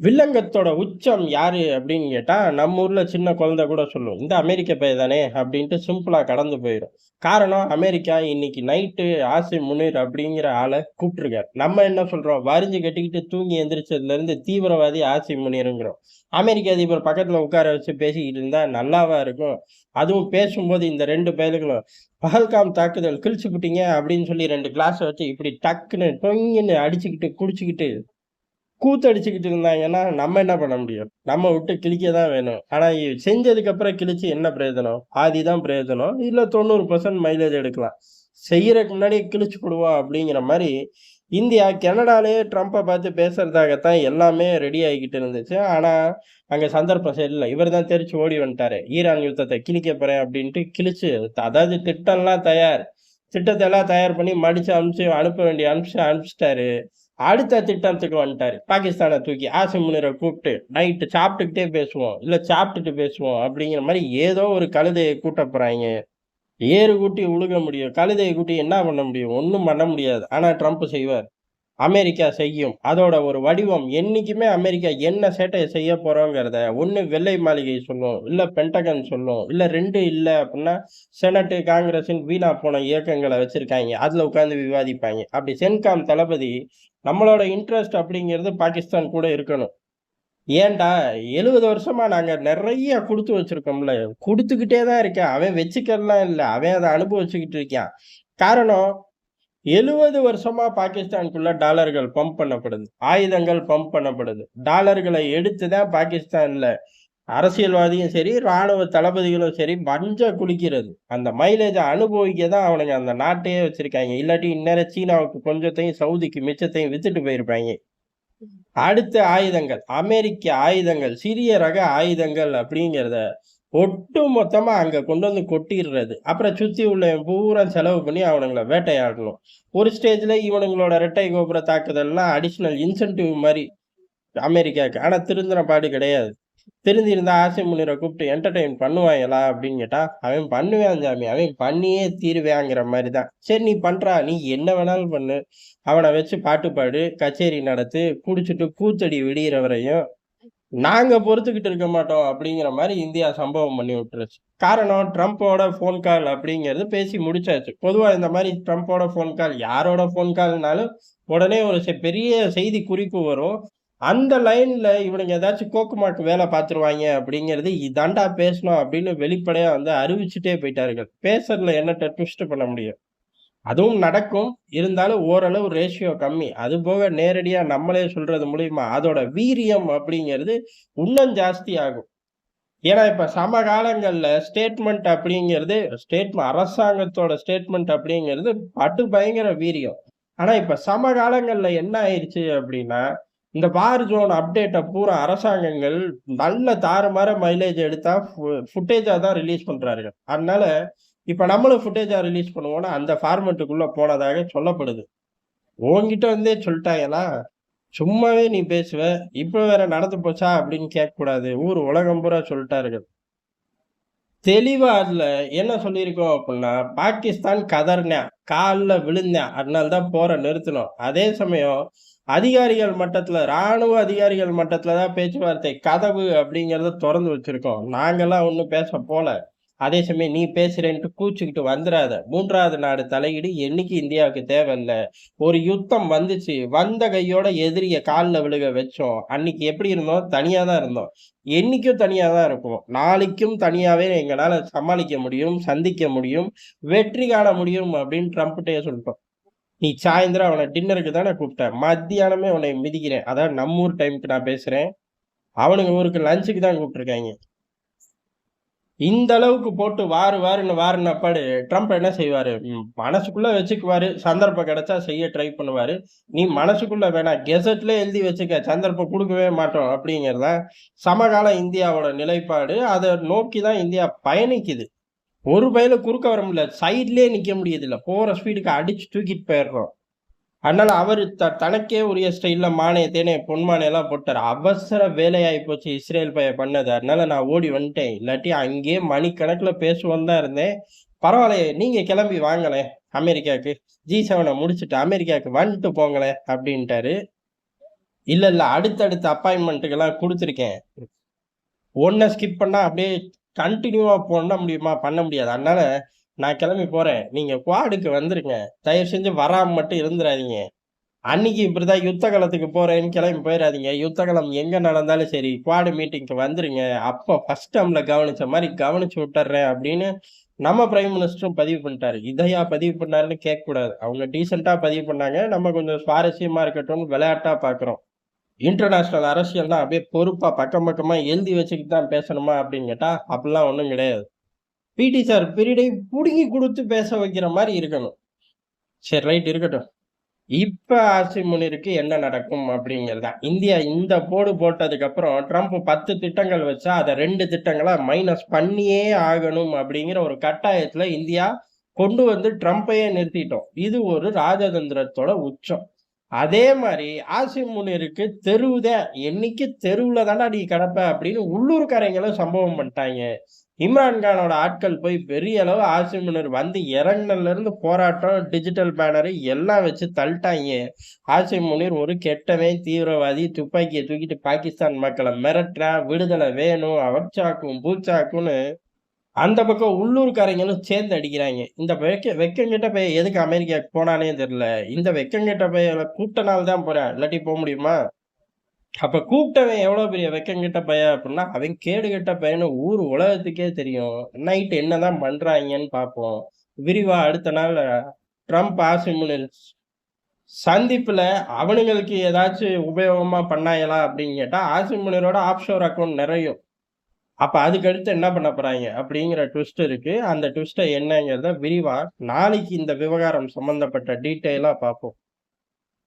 வில்லங்கத்தோட உச்சம் யாரு அப்படின்னு கேட்டால் நம்ம ஊரில் சின்ன குழந்தை கூட சொல்லும். இந்த அமெரிக்க பைய தானே அப்படின்ட்டு சிம்பிளாக கடந்து போயிடும் காரணம் அமெரிக்கா இன்னைக்கு நைட்டு ஆசிம் முனீர் அப்படிங்கிற ஆளை கூப்பிட்டுருக்காரு. நம்ம என்ன சொல்கிறோம் வரிஞ்சு கட்டிக்கிட்டு தூங்கி எந்திரிச்சதுலேருந்து தீவிரவாதி ஆசிம் முனீருங்கிறோம். அமெரிக்க அதிபர் பக்கத்தில் உட்கார வச்சு பேசிக்கிட்டு இருந்தால் நல்லாவா இருக்கும்? அதுவும் பேசும்போது இந்த ரெண்டு பயலுகளும் பஹல்காம் தாக்குதல் கிழிச்சு விட்டீங்க அப்படின்னு சொல்லி ரெண்டு கிளாஸை வச்சு இப்படி டக்குன்னு டொங்கின்னு அடிச்சுக்கிட்டு, குடிச்சுக்கிட்டு கூத்தடிச்சுக்கிட்டு இருந்தாங்கன்னா, நம்ம என்ன பண்ண முடியும்? நம்ம விட்டு கிழிக்க தான் வேணும். ஆனா செஞ்சதுக்கு அப்புறம் கிழிச்சு என்ன பிரயோஜனம்? ஆதி தான் பிரயோஜனம். இல்ல 90% மைலேஜ் எடுக்கலாம். செய்யறதுக்கு முன்னாடி கிழிச்சு போடுவோம் அப்படிங்கிற மாதிரி இந்தியா கனடாலயே ட்ரம்ப்பை பார்த்து பேசுறதாகத்தான் எல்லாமே ரெடி ஆகிக்கிட்டு இருந்துச்சு. ஆனா, அங்க சந்தர்ப்பம் சரியில்லை இவர் தான் தெரிச்சு ஓடி வந்துட்டாரு ஈரான் யுத்தத்தை கிழிக்க போறேன் அப்படின்ட்டு கிழிச்சு அதாவது திட்டம்லாம் தயார். திட்டத்தை எல்லாம் தயார் பண்ணி மடிச்சு அனுப்பிச்சு அனுப்ப வேண்டிய அனுப்பிச்சு அனுப்பிச்சிட்டாரு அடுத்த திட்டத்துக்கு வந்துட்டாரு. பாகிஸ்தானை தூக்கி ஆசிம் முனிரை கூப்பிட்டு நைட்டு சாப்பிட்டுக்கிட்டே பேசுவோம். இல்லை சாப்பிட்டுட்டு பேசுவோம் அப்படிங்கிற மாதிரி ஏதோ ஒரு கழுதையை கூட்ட போகிறாங்க ஏறு கூட்டி உழுக முடியும். கழுதையை கூட்டி என்ன பண்ண முடியும்? ஒன்றும் பண்ண முடியாது. ஆனால் ட்ரம்ப் செய்வார். அமெரிக்கா செய்யும். அதோட ஒரு வடிவம் என்றைக்குமே அமெரிக்கா என்ன சேட்டை செய்ய போகிறோங்கிறத ஒன்று வெள்ளை மாளிகை சொல்லும். இல்லை பென்டகன் சொல்லும். இல்லை ரெண்டு இல்லை அப்படின்னா செனட்டு காங்கிரஸின் வீணா போன இயக்கங்களை வச்சுருக்காங்க அதில் உட்காந்து விவாதிப்பாங்க அப்படி சென்காம் தளபதி நம்மளோட இன்ட்ரெஸ்ட் அப்படிங்கிறது பாகிஸ்தான் கூட இருக்கணும். ஏன்டா 70 வருஷமா நாங்க நிறைய கொடுத்து வச்சிருக்கோம்ல. கொடுத்துக்கிட்டே தான் இருக்கேன். அவன் வச்சுக்கலாம் இல்லை அவன் அதை அனுபவிச்சுக்கிட்டு இருக்கான். காரணம் 70 வருஷமா பாகிஸ்தானுக்குள்ள டாலர்கள் பம்ப் பண்ணப்படுது. ஆயுதங்கள் பம்ப் பண்ணப்படுது. டாலர்கள எடுத்து தான் பாகிஸ்தான்ல அரசியல்வாதியும் சரி, ராணுவ தளபதிகளும் சரி மஞ்ச குளிக்கிறது. அந்த மைலேஜ அனுபவிக்க தான் அவனுங்க அந்த நாட்டையே வச்சிருக்காய்ங்க. இல்லாட்டி இந்நேரம் சீனாவுக்கு கொஞ்சத்தையும், சவுதிக்கு மிச்சத்தையும் வித்துட்டு போயிருப்பாய்ங்க. அடுத்து ஆயுதங்கள். அமெரிக்க ஆயுதங்கள், சிறிய ரக ஆயுதங்கள் அப்படிங்கிறத ஒட்டு மொத்தமாக அங்கே கொண்டு வந்து கொட்டிடுறது அப்புறம் சுற்றி உள்ளவன் பூரா செலவு பண்ணி அவனுங்கள வேட்டையாடணும். ஒரு ஸ்டேஜில் இவனுங்களோட ரெட்டை கோபுர தாக்குதல்லாம் அடிஷ்னல் இன்சென்டிவ் மாதிரி அமெரிக்காவுக்கு ஆனால் திருந்தின பாடு கிடையாது. திருந்திருந்தா ஆசிம் முனிரை கூப்பிட்டு என்டர்டெயின் பண்ணுவாய்ங்களா அப்படின்னு கேட்டா, அவன் பண்ணுவான் சாமி. அவன் பண்ணியே தீருவேங்கிற மாதிரி தான். சரி நீ பண்றா. நீ என்ன வேணாலும் பண்ணு. அவனை வச்சு பாட்டு பாடு, கச்சேரி நடத்து, குடிச்சிட்டு கூத்தடி விடியிற வரையும். நாங்க பொறுத்துக்கிட்டு இருக்க மாட்டோம் அப்படிங்கிற மாதிரி இந்தியா சம்பவம் பண்ணி விட்டுருச்சு. காரணம் ட்ரம்ப்போட ஃபோன் கால் அப்படிங்கிறது பேசி முடிச்சாச்சு. பொதுவாக இந்த மாதிரி ட்ரம்ப்போட ஃபோன் கால் யாரோட ஃபோன் கால்னாலும் உடனே ஒரு செ பெரிய செய்தி குறிப்பு வரும். அந்த லைனில் இவனுங்க ஏதாச்சும் கோக்குமாக்கு வேலை பார்த்துருவாங்க அப்படிங்கிறது இதாண்டா பேசணும் அப்படின்னு வெளிப்படையாக வந்து அறிவிச்சுட்டே போயிட்டார்கள். பேசுறதுல என்ன ட்விஸ்ட் பண்ண முடியும்? அதுவும் நடக்கும். இருந்தாலும் ஓரளவு ரேஷியோ கம்மி. அதுபோக நேரடியாக நம்மளே சொல்றது மூலியமா அதோட வீரியம் அப்படிங்கிறது இன்னும் ஜாஸ்தி ஆகும். ஏன்னா இப்போ சமகாலங்களில் ஸ்டேட்மெண்ட் அப்படிங்கிறது ஸ்டேட் அரசாங்கத்தோட ஸ்டேட்மெண்ட் அப்படிங்கிறது பட்டு பயங்கர வீரியம். ஆனால் இப்போ சமகாலங்களில் என்ன ஆயிடுச்சு அப்படின்னா, இந்த வார் ஜோன் அப்டேட்டை பூரா அரசாங்கங்கள் நல்ல தாறுமாற மைலேஜ் எடுத்தா ஃபு ஃபுட்டேஜாக தான் ரிலீஸ் பண்ணுறாருங்க அதனால இப்போ நம்மளும் ஃபுட்டேஜாக ரிலீஸ் பண்ணுவோம்னா அந்த ஃபார்மெட்டுக்குள்ளே போனதாக சொல்லப்படுது. உன்கிட்ட வந்தே சொல்ட்டாங்களா? சும்மாவே நீ பேசுவ. இப்போ வேற நடந்து போச்சா அப்படின்னு கேட்கக்கூடாது. ஊர் உலகம் பூரா சொல்லிட்டார்கள் தெளிவாக அதில் என்ன சொல்லியிருக்கோம் அப்படின்னா பாகிஸ்தான் கதர்னேன் காலில் விழுந்தேன் அதனால தான் போற நிறுத்தினோம். அதே சமயம் அதிகாரிகள் மட்டத்தில் ராணுவ அதிகாரிகள் மட்டத்தில் தான் பேச்சுவார்த்தை கதவு அப்படிங்கிறத திறந்து வச்சுருக்கோம் நாங்கள்லாம் ஒன்றும் பேச போல. அதே சமயம் நீ பேசுறேன்ட்டு கூச்சுக்கிட்டு வந்துடாத மூன்றாவது நாடு தலையீடு என்னைக்கு இந்தியாவுக்கு தேவையில்ல. ஒரு யுத்தம் வந்துச்சு. வந்த கையோட எதிரிய கால்ல விழுக வச்சோம். அன்னைக்கு எப்படி இருந்தோம்? தனியாக தான் இருந்தோம். என்னைக்கும் தனியாக தான் இருக்கும் நாளைக்கும் தனியாகவே எங்களால் சமாளிக்க முடியும், சந்திக்க முடியும், வெற்றி காண முடியும் அப்படின்னு ட்ரம்ப்ட்டயே சொல்லிட்டோம் நீ சாயந்தரம் அவனை டின்னருக்கு தானே கூப்பிட்டேன் மத்தியானமே அவனை மிதிக்கிறேன். அதாவது நம்ம ஊர் டைம்க்கு நான் பேசுகிறேன் அவனுங்க ஊருக்கு லஞ்சுக்கு தான் கூப்பிட்டுருக்காங்க இந்த அளவுக்கு போட்டு வாரு வாருன்னு வாருன்னப்பாடு ட்ரம்ப் என்ன செய்வாரு? மனசுக்குள்ளே மனசுக்குள்ள வச்சுக்குவாரு. சந்தர்ப்பம் கிடைச்சா செய்ய ட்ரை பண்ணுவாரு. நீ மனசுக்குள்ள வேணாம். கெசெட்ல எழுதி வச்சுக்க. சந்தர்ப்பம் கொடுக்கவே மாட்டோம் அப்படிங்கிறது தான் சமகால இந்தியாவோட நிலைப்பாடு. அதை நோக்கி தான் இந்தியா பயணிக்குது. ஒரு பயலும் குறுக்க வர முடியல. சைட்லயே நிக்க முடியதில்லை போற ஸ்பீடுக்கு அடிச்சு தூக்கிட்டு போயிடுறோம் அதனால அவர் த தனக்கே உரிய ஸ்டைலில் மானே, தேனே, பொன்மானைலாம் போட்டார் அவசர வேலையாகி போச்சு இஸ்ரேல் பையன் பண்ணது. அதனால நான் ஓடி வந்துட்டேன். இல்லாட்டி அங்கேயே மணிக்கணக்கில் பேசுவோம் தான் இருந்தேன். பரவாயில்லையே நீங்கள் கிளம்பி வாங்களேன் அமெரிக்காக்கு. G7 முடிச்சுட்டு அமெரிக்காவுக்கு வந்துட்டு போங்களேன் அப்படின்ட்டாரு. இல்லை இல்லை அடுத்தடுத்த அப்பாயின்மெண்ட்டுக்கெல்லாம் கொடுத்துருக்கேன் ஒன்றை ஸ்கிப் பண்ணால் அப்படியே கண்டினியூவாக போனால் முடியுமா? பண்ண முடியாது. அதனால நான் கிளம்பி போகிறேன் நீங்கள் குவாடுக்கு வந்துருங்க. தயவு செஞ்சு வராமல் மட்டும் இருந்துடாதீங்க அன்னைக்கு இப்படிதான் யுத்த காலத்துக்கு போகிறேன்னு கிளம்பி போயிடாதீங்க யுத்த காலம் எங்கே நடந்தாலும் சரி, குவாடு மீட்டிங்க்கு வந்துருங்க. அப்போ ஃபஸ்ட் டைமில் கவனிச்ச மாதிரி கவனிச்சு விட்டுறேன் அப்படின்னு நம்ம பிரைம் மினிஸ்டரும் பதிவு பண்ணிட்டாரு. இதையா பதிவு பண்ணாருன்னு கேட்கக்கூடாது. அவங்க டீசெண்டாக பதிவு பண்ணாங்க. நம்ம கொஞ்சம் சுவாரஸ்யமாக இருக்கட்டும் விளையாட்டாக பார்க்குறோம். இன்டர்நேஷனல் அரசியல்னா அப்படியே பொறுப்பாக பக்கம் பக்கமாக எழுதி வச்சுக்கிட்டு தான் பேசணுமா அப்படின்னு கேட்டால் அப்படிலாம் ஒன்றும் கிடையாது. பிடி சார் பீரியடை பிடுங்கி கொடுத்து பேச வைக்கிற மாதிரி இருக்கணும். சரி ரைட் இருக்கட்டும். இப்ப ஆசி முனிருக்கு என்ன நடக்கும் அப்படிங்கிறதா இந்தியா இந்த போடு போட்டதுக்கப்புறம் ட்ரம்ப் 10 திட்டங்கள் வச்சா, அத ரெண்டு திட்டங்களை மைனஸ் பண்ணியே ஆகணும் அப்படிங்கிற ஒரு கட்டாயத்துல இந்தியா கொண்டு வந்து ட்ரம்ப்பையே நிறுத்திட்டோம். இது ஒரு ராஜதந்திரத்தோட உச்சம். அதே மாதிரி ஆசிம் முனிருக்கு தெருவுதான் என்னைக்கு தெருவுல தானே நீ கிடப்ப அப்படின்னு உள்ளூர்காரங்களும் சம்பவம் பண்ணிட்டாங்க. இம்ரான்கானோட ஆட்கள் போய் பெரிய அளவு ஆசிம் முனீர் வந்து இறங்கினதுலேருந்து போராட்டம், டிஜிட்டல் பேனரு எல்லாம் வச்சு தள்ளிட்டாங்க. ஆசிம் முனீர் ஒரு கெட்டவன், தீவிரவாதி, துப்பாக்கியை தூக்கிட்டு பாகிஸ்தான் மக்களை மிரட்டுறா விடுதலை வேணும், அவச்சாக்கும், பூச்சாக்குன்னு அந்த பக்கம் உள்ளூர்காரங்களும் சேர்ந்து அடிக்கிறாங்க. இந்த வெக்க வெக்கங்கிட்ட போய் எதுக்கு அமெரிக்காக்கு போனானே தெரில இந்த வெக்கங்கெட்ட கூட்ட நாள் தான் போகிறேன் இல்லாட்டி போக முடியுமா? அப்போ கூப்பிட்டவன் எவ்வளோ பெரிய வெக்கங்கெட்ட பையன் அப்படின்னா, அவன் கேடு கெட்ட பையன்னு ஊர் உலகத்துக்கே தெரியும். நைட் என்னதான் பண்ணுறாங்கன்னு பார்ப்போம். விரிவா அடுத்த நாள் ட்ரம்ப், ஆசிம் சந்திப்பில் அவனுங்களுக்கு ஏதாச்சும் உபயோகமாக பண்ணாயலாம் அப்படின்னு கேட்டால் ஆசிமுனரோட ஆப்ஷோர் அக்கௌண்ட் நிறையும் அப்போ அதுக்கடுத்து என்ன பண்ண போகிறாங்க அப்படிங்கிற ட்விஸ்ட் இருக்குது அந்த ட்விஸ்ட்டை என்னங்கிறத விரிவா நாளைக்கு இந்த விவகாரம் சம்மந்தப்பட்ட டீட்டெயிலாக பார்ப்போம்.